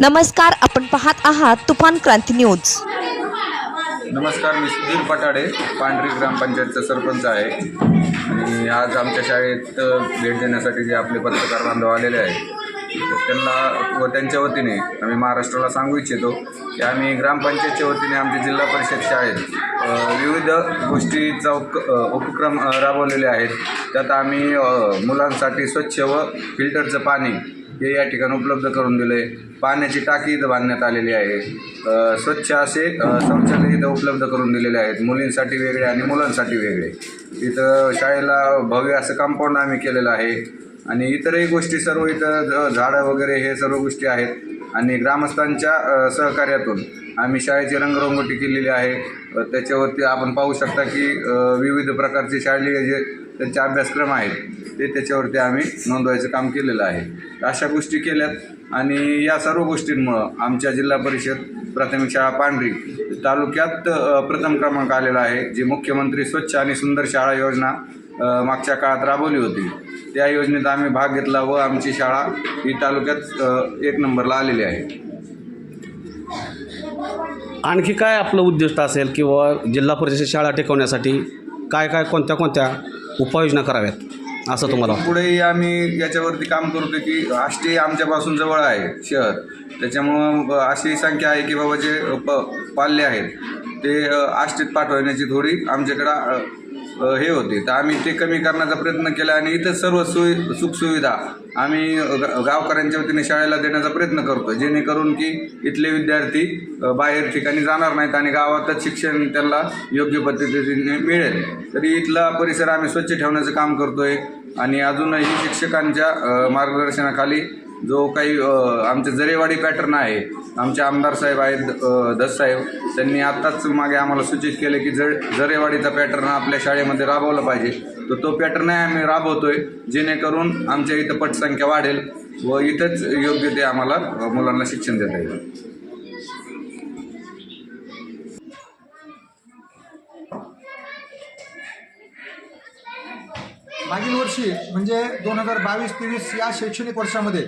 नमस्कार आपण पाहत आहात तुफान क्रांती न्यूज. नमस्कार मी सुधीर पटाडे पांढरी ग्रामपंचायतचा सरपंच आहे. आणि आज आमच्या शाळेत भेट देण्यासाठी जे आपले पत्रकार बांधव आलेले आहेत त्यांना व त्यांच्या वतीने आम्ही महाराष्ट्राला सांगू इच्छितो की आम्ही ग्रामपंचायतच्या वतीने आमच्या जिल्हा परिषद शाळेत विविध गोष्टीचा उप उपक्रम राबवलेले आहेत. त्यात आम्ही मुलांसाठी स्वच्छ व फिल्टरचं पाणी हे या ठिकाणी उपलब्ध करून दिले. पाण्याची टाकी इथं बांधण्यात आलेली आहे. स्वच्छ असे शौचालय इथं उपलब्ध करून दिलेले आहेत. मुलींसाठी वेगळे आणि मुलांसाठी वेगळे. इथं शाळेला भव्य असं कंपाऊंड आम्ही केलेलं आहे. आणि इतरही गोष्टी सर्व इथं झाडं वगैरे हे सर्व गोष्टी आहेत. आणि ग्रामस्थांच्या सहकार्यातून आम्ही शाळेची रंगरंगोटी केलेली आहे. त्याच्यावरती आपण पाहू शकता की विविध प्रकारचे शालेय जे त्यांचे अभ्यासक्रम आहेत ते त्याच्यावरती आम्ही नोंदवायचं काम केलेलं आहे. अशा गोष्टी केल्यात आणि या सर्व गोष्टींमुळं आमच्या जिल्हा परिषद प्राथमिक शाळा पांढरी तालुक्यात प्रथम क्रमांक आलेला आहे जी मुख्यमंत्री स्वच्छ आणि सुंदर शाळा योजना मागच्या काळात राबवली होती. त्या योजनेत आम्ही भाग घेतला व आमची शाळा ही तालुक्यात एक नंबरला आलेली आहे. आणखी काय आपलं उद्दिष्ट असेल किंवा जिल्हा परिषद शाळा टिकवण्यासाठी काय काय कोणत्या कोणत्या उपाययोजना कराव्यात असं तुम्हाला पुढेही आम्ही याच्यावरती काम करतो की आष्टी आमच्यापासून जवळ आहे शहर. त्याच्यामुळं अशी संख्या आहे की बाबा जे प पाल्य आहेत ते आष्टीत पाठवण्याची थोडी आमच्याकडं हे होते. तर आम्ही ते कमी करण्याचा प्रयत्न केला आणि इथं सर्व सोयी सुखसुविधा आम्ही ग- गावकऱ्यांच्या वतीने शाळेला देण्याचा प्रयत्न करतो जेणेकरून की इथले विद्यार्थी बाहेर ठिकाणी जाणार नाहीत आणि गावातच शिक्षण त्यांना योग्य पद्धतीने मिळेल. तरी इथला परिसर आम्ही स्वच्छ ठेवण्याचं काम करतोय. आणि अजूनही शिक्षकांच्या मार्गदर्शनाखाली जो काही आमचे जरेवाडी पॅटर्न आहे आमचे आमदार साहेब आहेत दससाहेब दस साहेब त्यांनी आत्ताच मागे आम्हाला सूचित केले की जर जरेवाडीचा पॅटर्न आपल्या शाळेमध्ये राबवला पाहिजे. तर तो पॅटर्न आम्ही राबवतोय जेणेकरून आमच्या इथं पटसंख्या वाढेल व इथंच योग्य ते आम्हाला मुलांना शिक्षण देता येईल. मागील वर्षी म्हणजे दोन हजार बावीस तेवीस या शैक्षणिक वर्षामध्ये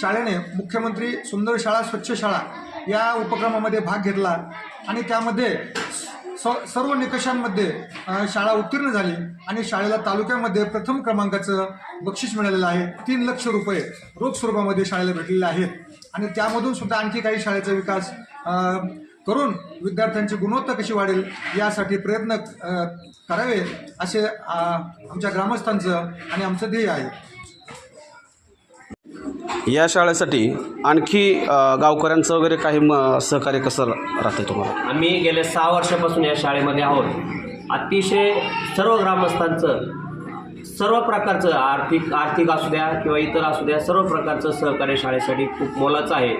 शाळेने मुख्यमंत्री सुंदर शाळा स्वच्छ शाळा या उपक्रमामध्ये भाग घेतला आणि त्यामध्ये स सर्व निकषांमध्ये शाळा उत्तीर्ण झाली आणि शाळेला तालुक्यामध्ये प्रथम क्रमांकाचं बक्षीस मिळालेलं आहे. तीन लक्ष रुपये रोख स्वरूपामध्ये शाळेला भेटलेले आहेत. आणि त्यामधून सुद्धा आणखी काही शाळेचा विकास करून विद्यार्थ्यांची गुणवत्ता कशी वाढेल यासाठी प्रयत्न करावे असे आमच्या ग्रामस्थांचं आणि आमचं ध्येय आहे. या शाळेसाठी आणखी गावकऱ्यांचं वगैरे काही म सहकार्य कसं राहतं तुम्हाला? आम्ही गेल्या सहा वर्षापासून या शाळेमध्ये आहोत. अतिशय सर्व ग्रामस्थांचं सर्व प्रकारचं आर्थिक आर्थिक असू द्या किंवा इतर असू द्या सर्व प्रकारचं सहकार्य शाळेसाठी खूप मोलाचं आहे.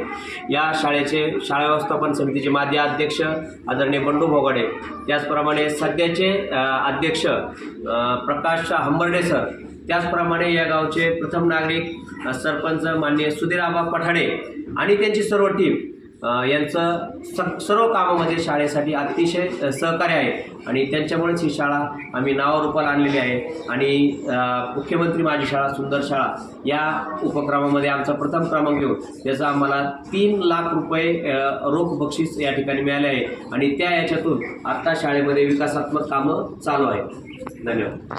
या शाळेचे शाळा व्यवस्थापन समितीचे माजी अध्यक्ष आदरणीय बंडू भोगाडे त्याचप्रमाणे सध्याचे अध्यक्ष प्रकाश हंबर्डे सर त्याचप्रमाणे या गावचे प्रथम नागरिक सरपंच माननीय सुधीर आबा पठाडे आणि त्यांची सर्व टीम यांचं स सर्व कामामध्ये म्हणजे शाळेसाठी अतिशय सहकार्य आहे. आणि त्यांच्यामुळेच ही शाळा आम्ही नावारूपाला आणलेली आहे. आणि मुख्यमंत्री माझी शाळा सुंदर शाळा या उपक्रमामध्ये आमचा प्रथम क्रमांक घेऊन त्याचा आम्हाला तीन लाख रुपये रोख बक्षीस या ठिकाणी मिळाले आहे. आणि त्या याच्यातून आत्ता शाळेमध्ये विकासात्मक कामं चालू आहे धन्यवाद.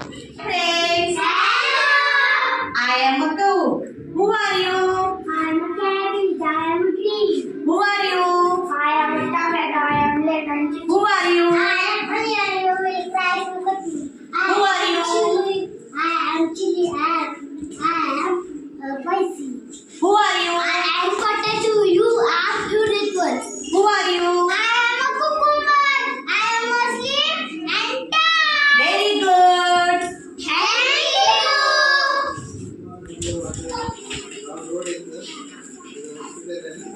Gracias.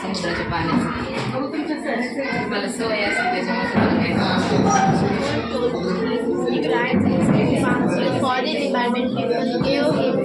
समुद्राच्या पाण्यात मला सवय असते त्याच्यामुळे For the